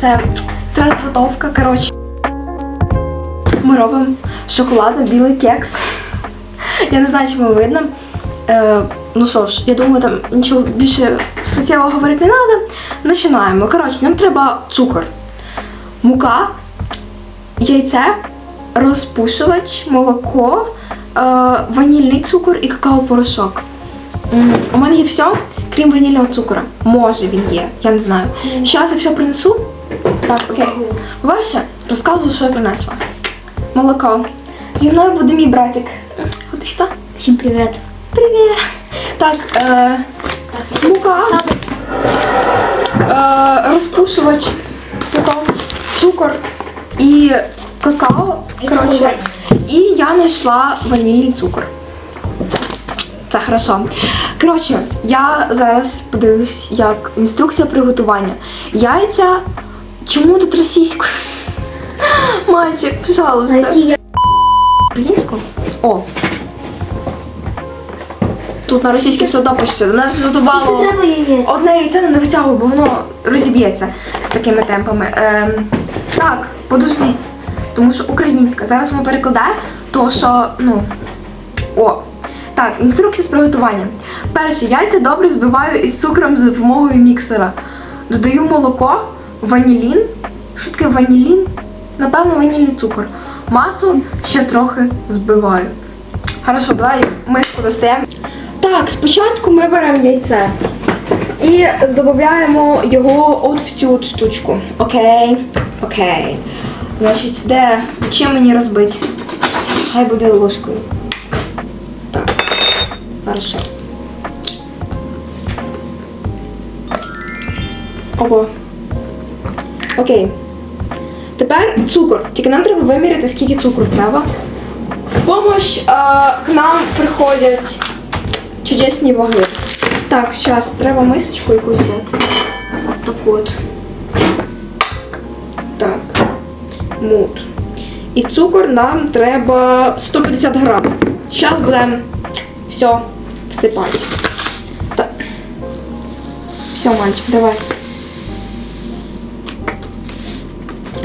це треш-готовка. Коротше, ми робимо шоколадно-білий кекс. Я не знаю, чому видно. Е, ну що ж, я думаю, там нічого більше суттєвого говорити не треба. Починаємо. Коротше, нам треба цукор, мука, яйце, розпушувач, молоко, е, ванільний цукор і какао-порошок. У мене є все, крім ванільного цукора. Може він є, я не знаю. Зараз я все принесу. Так, окей. По-перше, розказую, що я принесла. Молоко. Зі мною буде мій братик. От що? Всім привіт. Привіт. Так, е, мука, е, розпушувач, потім цукор і какао. Коротше, і я знайшла ванільний цукор. Це хорошо. Коротше, я зараз подивлюсь, як інструкція приготування. Яйця. Чому тут російською? Мальчик, пожалуйста. Українською? О. Тут на російській все допишеться. Нас задувало. Одне яйце не витягуй, бо воно розіб'ється з такими темпами. Ем, так, подождіть. Тому що українська. Зараз воно перекладає, то що, ну. О. Так, інструкція з приготування. Перше, яйця добре збиваю із цукром за допомогою міксера. Додаю молоко, ванілін. Що таке ванілін? Напевно, ванільний цукор. Масу ще трохи збиваю. Хорошо, давай миску достаємо. Так, спочатку ми беремо яйце і додаємо його от в цю штучку. Окей. Окей. Значить, де чим мені розбити? Хай буде ложкою. Так. Хорошо. Ого. Окей. Тепер цукор. Тільки нам треба виміряти, скільки цукру треба. В помощь е, к нам приходять чудесні ваги. Так, зараз треба мисочку якусь взяти. От от. Так. Мут. І цукор нам треба 150 грам. Зараз будемо все всипати. Так. Все, мальчик, давай.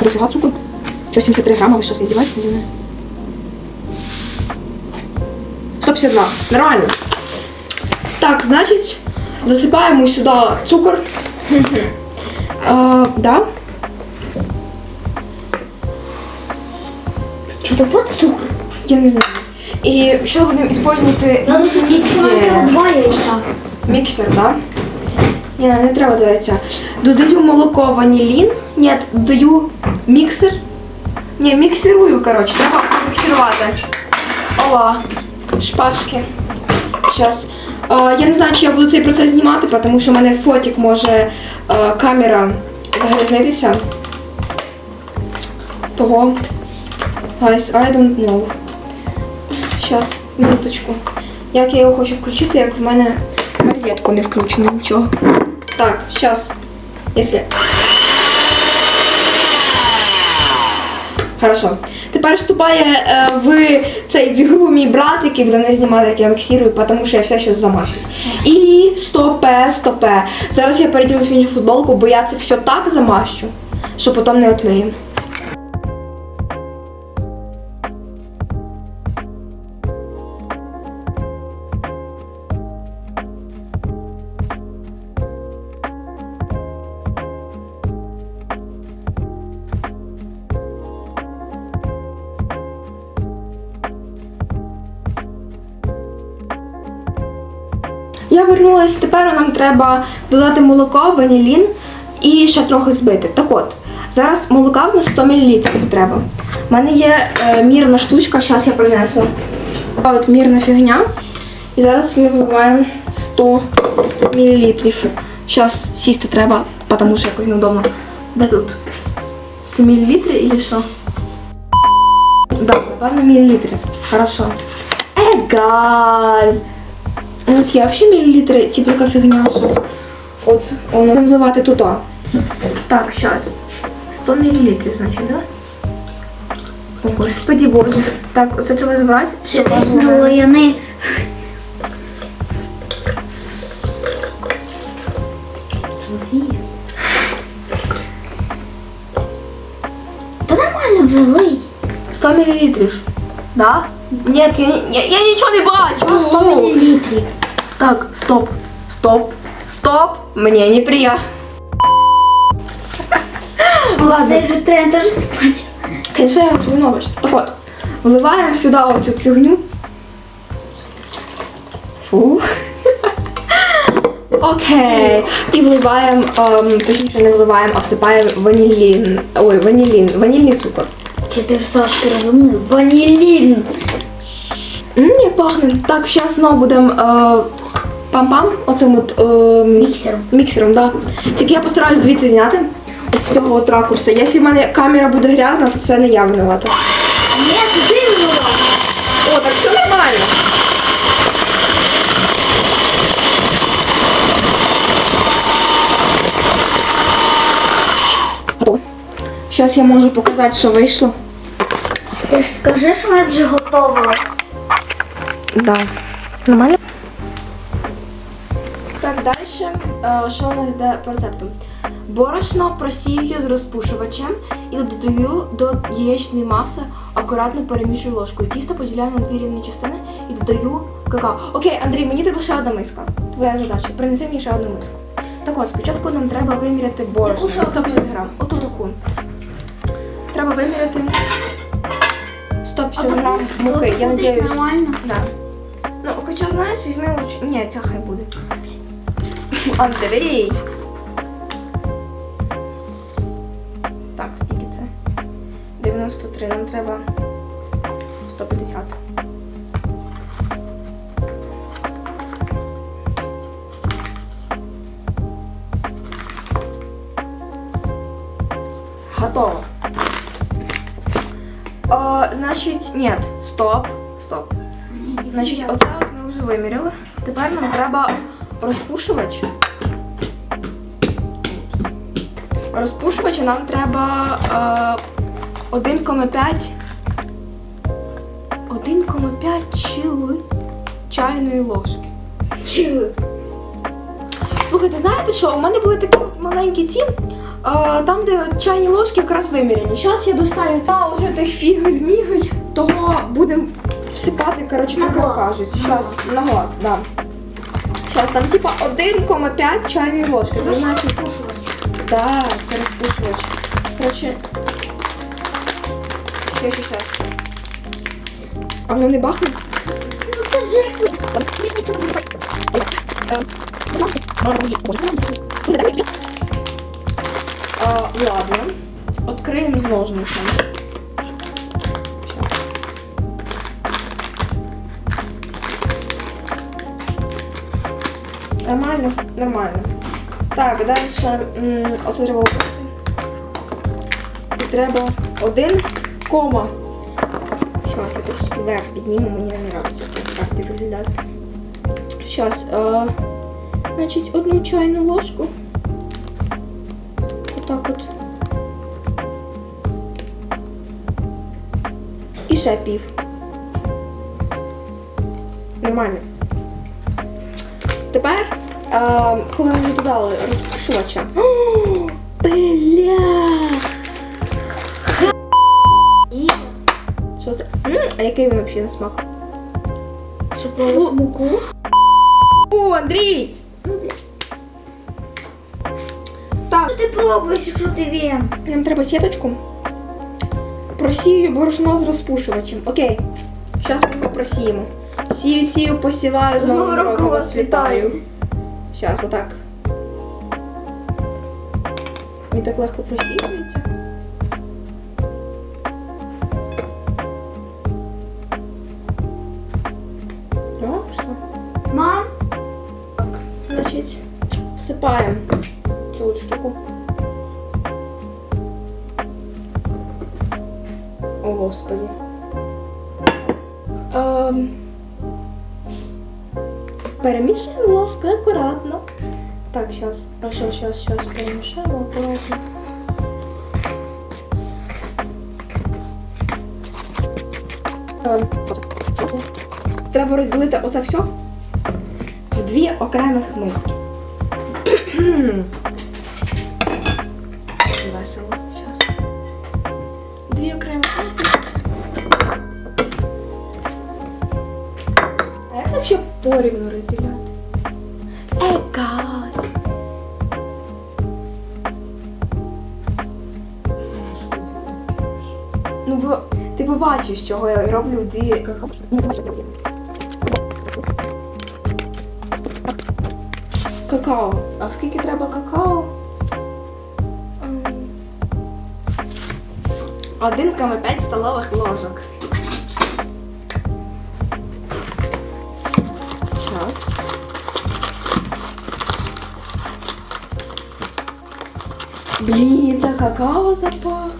Так дофіга цукру? Що, 73 грама? Ви що, здіваєтеся зі мною? 152. Нормально. Так, значить, засипаємо сюди цукор. А, да. Що то под цукор? Я не знаю. І ще будемо використовувати Я дуже міксер. два яйця. Міксер, да? Ні, не треба два яйця. Додаю молоко, ванілін. Ні, додаю міксер. Ні, міксирую, коротше, треба міксирувати. Ова, шпажки. Зараз. я не знаю, чи я буду цей процес знімати, тому що в мене фотик може е, камера загрязнитися. Того. Guys, I don't know. Зараз, минуточку. Як я його хочу включити, як в мене розетку не включено, нічого. Так, Если... Хорошо. Тепер вступає е, в цей в ігру мій брат, який буде не знімати, як я міксірую, тому що я все ще замачусь. І стопе, стопе. Зараз я переділюсь в іншу футболку, бо я це все так замащу, що потім не отмию. Я вернулась, тепер нам треба додати молоко, ванілін і ще трохи збити. Так от, зараз молока в нас 100 мл треба. У мене є е, мірна штучка, зараз я принесу. От мірна фігня. І зараз ми вливаємо 100 мл. Зараз сісти треба, тому що якось неудобно. Де тут? Це мілілітри чи що? Да, напевно, мілілітри. Хорошо. Егаль. У нас є взагалі мілілітри, ті така фігня, що от воно вливати туди. Так, зараз. 100 мілілітрів, значить, да? О, господі боже. Так, оце треба забрати. на було- Софія. Та нормально вже лий. 100 мл. Да? Нет, я, я, я нічого не бачу. 100 мл. Так, стоп, стоп, стоп. Мне неприятно. Ладно. Це вже тренд, теж ти. Конечно, я не бачу. Так от, вливаємо сюди оцю фігню. Фу. Окей. І вливаємо, ем, точніше не вливаємо, а всипаємо ванілін. Ой, ванілін, ванільний цукор. Чи ти ж ти розумний? Ванілін. Ммм, як пахне. Так, зараз знову будемо е, пам-пам, оцим от ем, Міксером. міксером, да. Тільки я постараюсь звідси зняти. От з цього от ракурсу. Якщо в мене камера буде грязна, то це не я винувата. Ні, це ти винувата. О, так все нормально. Готово. Зараз я можу показати, що вийшло. Ти ж скажи, що ми вже готові. Да. Нормально? Так, далі, е, що у нас йде по рецепту? Борошно просію з розпушувачем і додаю до яєчної маси, акуратно перемішую ложкою. Тісто поділяю на дві рівні частини і додаю какао. Окей, Андрій, мені треба ще одна миска. Твоя задача. Принеси мені ще одну миску. Так от, спочатку нам треба виміряти борошно. 150 грам. Оту таку. Треба виміряти 150 грам муки. Я надіюсь. Нормально. Да. Ну, хоча, знаєш, візьми лучше. Ні, ця хай буде. Андрій. Так, скільки це? 93. Нам треба 150. Готово. О, значить, ні, стоп, стоп. Значить, оце от ми вже виміряли. Тепер нам треба розпушувач. Розпушувача нам треба е, 1,5 1,5 чили чайної ложки. Чили. Слухайте, знаєте що? У мене були такі от маленькі ці, е, там, де чайні ложки якраз виміряні. Зараз я достаю ця вже тих фігель-мігель, того будемо всипати, коротше, так кажуть. Зараз на глаз, да. Зараз там типа 1,5 чайної ложки. Це значить, розпушувач. да, це розпушувач. Коротше. Ще, ще, ще. А воно не бахне? Ну це вже. А, ладно. Откроем с ножницами. Нормально, нормально. Так, дальше оце. І треба один кома. Щас я трошки вверх підніму, мені не подобається карти виглядають. Щас, е, значить, одну чайну ложку. Отак от. І ще пів. Нормально. Тепер, е, коли ми вже додали розпушувача. Бля! І Що це? М, А який він взагалі на смак? шоколад муку. О, Андрій! Ти пробуєш, якщо ти він? нам треба сіточку. Просію борошно з розпушувачем. Окей. Зараз ми просіємо. Сію, сію, посіваю, З роком роком вас вітаю. Зараз, отак. Він так легко просіюється. Мам, Значить, всипаємо цю штуку. О, Господи. Ем, перемішуємо, будь акуратно. Так, зараз. А що, зараз, зараз перемішаємо акуратно. Ем, Треба розділити оце все в дві окремих миски. Порівну розділяти? Егар. Ну, бо ти побачиш, чого я роблю дві. Какао. А скільки треба какао? Ем, Один км 5 столових ложок. Блін, та какао запахло.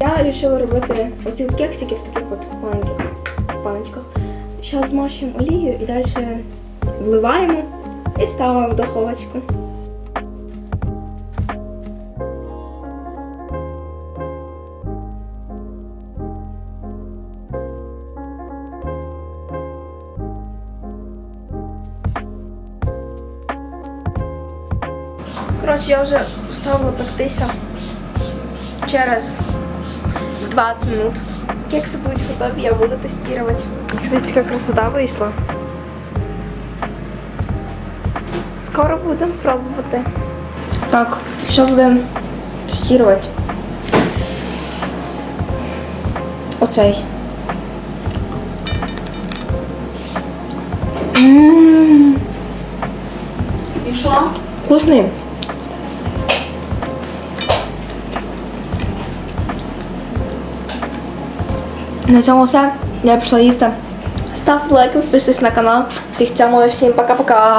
Я вирішила робити оці от кексики в таких от маленьких паночках. Зараз змащуємо олією і далі вливаємо і ставимо в духовочку. Коротше, я вже ставила пектися через 20 минут. Кекси будуть готові, я буду тестувати. Дивіться, яка красота вийшла. Скоро будемо пробувати. Так, зараз будемо тестувати. Оцей. Ммм, І що? вкусний. На цьому все. Я пішла їсти. Ставте лайки, підписуйтесь на канал. Всіх цьому, всім пока-пока.